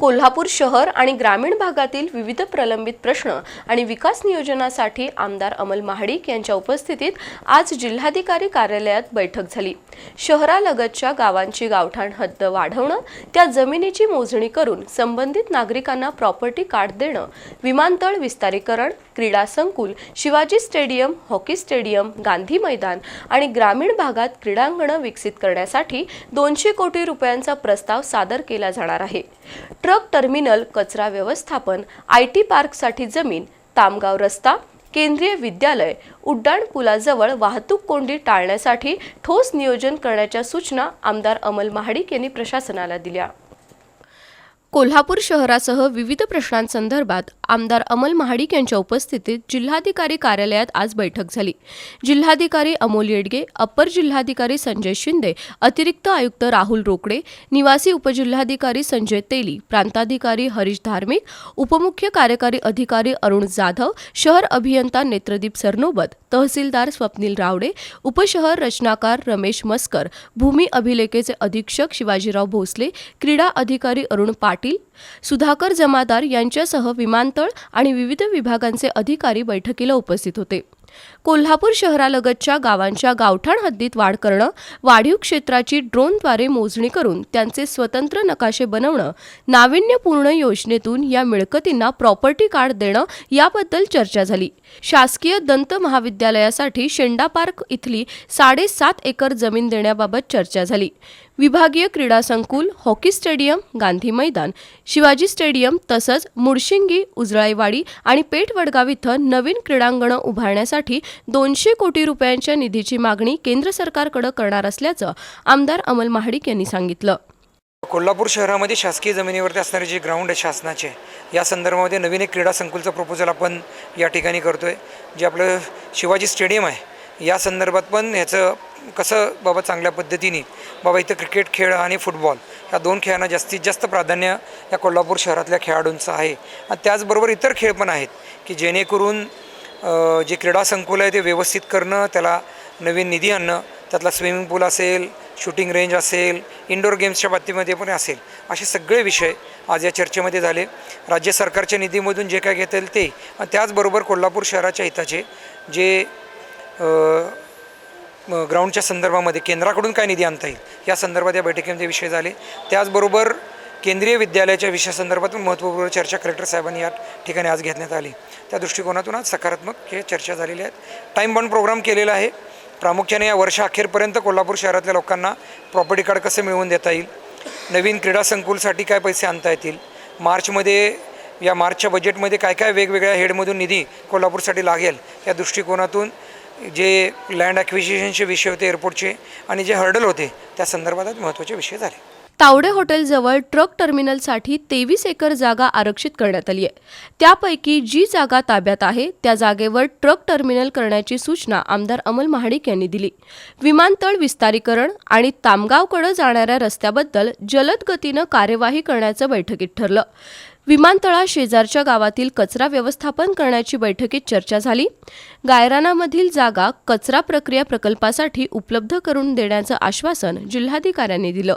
कोल्हापूर शहर आणि ग्रामीण भागातील विविध प्रलंबित प्रश्न आणि विकास नियोजनासाठी आमदार अमल महाडिक यांच्या उपस्थितीत आज जिल्हाधिकारी कार्यालयात बैठक झाली. शहरालगतच्या गावांची गावठाण हद्द वाढवणं त्या जमिनीची मोजणी करून संबंधित नागरिकांना प्रॉपर्टी कार्ड देणं विमानतळ विस्तारीकरण क्रीडा संकुल Shivaji stadium hockey stadium Gandhi मैदान आणि ग्रामीण भागात क्रीडांगणं विकसित करण्यासाठी दोनशे कोटी रुपयांचा प्रस्ताव सादर केला जाणार आहे. ट्रक टर्मिनल कचरा व्यवस्थापन आय टी पार्कसाठी जमीन तामगाव रस्ता केंद्रीय विद्यालय उड्डाण पुलाजवळ वाहतूक कोंडी टाळण्यासाठी ठोस नियोजन करण्याच्या सूचना आमदार अमल महाडिक यांनी प्रशासनाला दिल्या. कोल्हापूर शहरासह विविध प्रश्नांसंदर्भात आमदार अमल महाडिक यांच्या उपस्थितीत जिल्हाधिकारी कार्यालयात आज बैठक झाली. जिल्हाधिकारी अमोल येडगे अपर जिल्हाधिकारी संजय शिंदे अतिरिक्त आयुक्त राहुल रोकडे निवासी उपजिल्हाधिकारी संजय तेली प्रांताधिकारी हरीश धार्मिक उपमुख्य कार्यकारी अधिकारी अरुण जाधव शहर अभियंता नेत्रदीप सरनोबत तहसीलदार स्वप्नील रावडे उपशहर रचनाकार रमेश मस्कर भूमी अभिलेखेचे अधीक्षक शिवाजीराव भोसले क्रीडा अधिकारी अरुण पाटील सुधाकर जमादार यांच्यासह विमानतळ आणि विविध विभागांचे अधिकारी बैठकीला उपस्थित होते. कोल्हापूर शहरालगतच्या गावांच्या गावठाण हद्दीत वाढ करणं वाढीव क्षेत्राची ड्रोनद्वारे मोजणी करून त्यांचे स्वतंत्र नकाशे बनवणं नाविन्यपूर्ण योजनेतून या मिळकतींना प्रॉपर्टी कार्ड देणं याबद्दल चर्चा झाली. शासकीय दंत महाविद्यालयासाठी शेंडा पार्क इथली साडेसात एकर जमीन देण्याबाबत चर्चा झाली. विभागीय क्रीडा संकुल हॉकी स्टेडियम गांधी मैदान शिवाजी स्टेडियम तसंच मुडशिंगी उजळाईवाडी आणि पेठ वडगाव इथं नवीन क्रीडांगणं उभारण्यासाठी दोनशे कोटी रुपयांच्या निधीची मागणी केंद्र सरकारकडे करणार असल्याचं आमदार अमल महाडिक यांनी सांगितलं. कोल्हापूर शहरामध्ये शासकीय जमिनीवरती असणारे जे ग्राउंड आहे शासनाचे या संदर्भामध्ये नवीन एक क्रीडा संकुलचं प्रपोजल आपण या ठिकाणी करतो आहे जे आपलं शिवाजी स्टेडियम आहे. या संदर्भात पण ह्याचं कसं बाबा चांगल्या पद्धतीने बाबा इथं क्रिकेट खेळ आणि फुटबॉल या दोन खेळांना जास्तीत जास्त प्राधान्य या कोल्हापूर शहरातल्या खेळाडूंचं आहे. आणि त्याचबरोबर इतर खेळ पण आहेत की जेणेकरून जे क्रीडा संकुल आहे ते व्यवस्थित करणं त्याला नवीन निधी आणणं त्यातला स्विमिंग पूल असेल शूटिंग रेंज असेल इंडोर गेम्सच्या बाबतीमध्ये पण असेल असे सगळे विषय आज या चर्चेमध्ये झाले. राज्य सरकारच्या निधीमधून जे काय घेता येईल ते आणि त्याचबरोबर कोल्हापूर शहराच्या हिताचे जे ग्राउंडच्या संदर्भामध्ये केंद्राकडून काय निधी आणता येईल या संदर्भात या बैठकीमध्ये विषय झाले. त्याचबरोबर केंद्रीय विद्यालयाच्या विषयासंदर्भात महत्त्वपूर्ण चर्चा कलेक्टर साहेबांनी या ठिकाणी आज घेण्यात आली. त्या दृष्टिकोनातून आज सकारात्मक हे चर्चा झालेली आहेत टाईम बॉन्ड प्रोग्राम केलेला आहे. प्रामुख्याने या वर्षाअखेरपर्यंत कोल्हापूर शहरातल्या लोकांना प्रॉपर्टी कार्ड कसं मिळवून देता येईल? नवीन क्रीडा संकुलसाठी काय पैसे आणता येतील? मार्चमध्ये या मार्चच्या बजेटमध्ये काय काय वेगवेगळ्या हेडमधून निधी कोल्हापूरसाठी लागेल? या दृष्टिकोनातून जे लँड ॲक्विजिशनचे विषय होते एअरपोर्टचे आणि जे हर्डल होते त्या संदर्भात आज महत्त्वाचे विषय झाले. तावडे हॉटेलजवळ ट्रक टर्मिनलसाठी तेवीस एकर जागा आरक्षित करण्यात आली आहे. त्यापैकी जी जागा ताब्यात आहे त्या जागेवर ट्रक टर्मिनल करण्याची सूचना आमदार अमल महाडिक यांनी दिली. विमानतळ विस्तारीकरण आणि तामगावकडे जाणाऱ्या रस्त्याबद्दल जलद गतीनं कार्यवाही करण्याचं बैठकीत ठरलं. विमानतळा शेजारच्या गावातील कचरा व्यवस्थापन करण्याची बैठकीत चर्चा झाली. गायरानामधील जागा कचरा प्रक्रिया प्रकल्पासाठी उपलब्ध करून देण्याचं आश्वासन जिल्हाधिकाऱ्यांनी दिलं.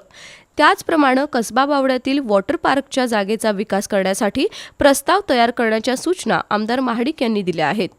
त्याचप्रमाणे कसबा बावड्यातील वॉटर पार्कच्या जागेचा विकास करण्यासाठी प्रस्ताव तयार करण्याच्या सूचना आमदार महाडिक यांनी दिल्या आहेत.